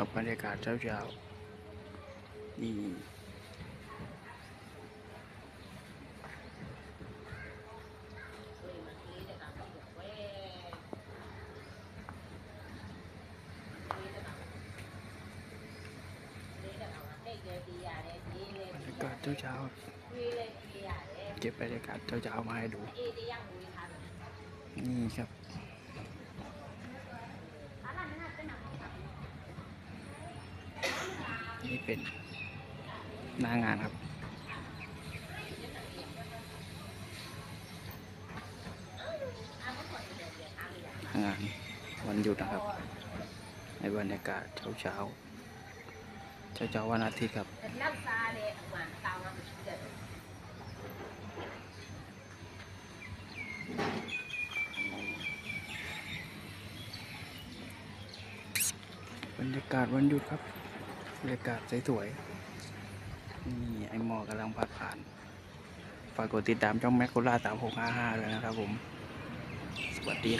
ครับบรรยากาศเช้าๆนี่บรรยากาศเช้าๆเก็บบรรยากาศเช้าๆมาให้ดู นี่ครับ นี่เป็นหน้างานครับ งานวันหยุดนะครับ ในบรรยากาศเช้าเช้าเช้าเช้าวันอาทิตย์ครับบรรยากาศวันหยุดครับ บรรยากาศสวยๆ นี่ไอหมอกำลังพัดผ่าน ฝากกดติดตามช่องแมคโคล่าสามหกห้าห้าเลยนะครับผม สวัสดีครับ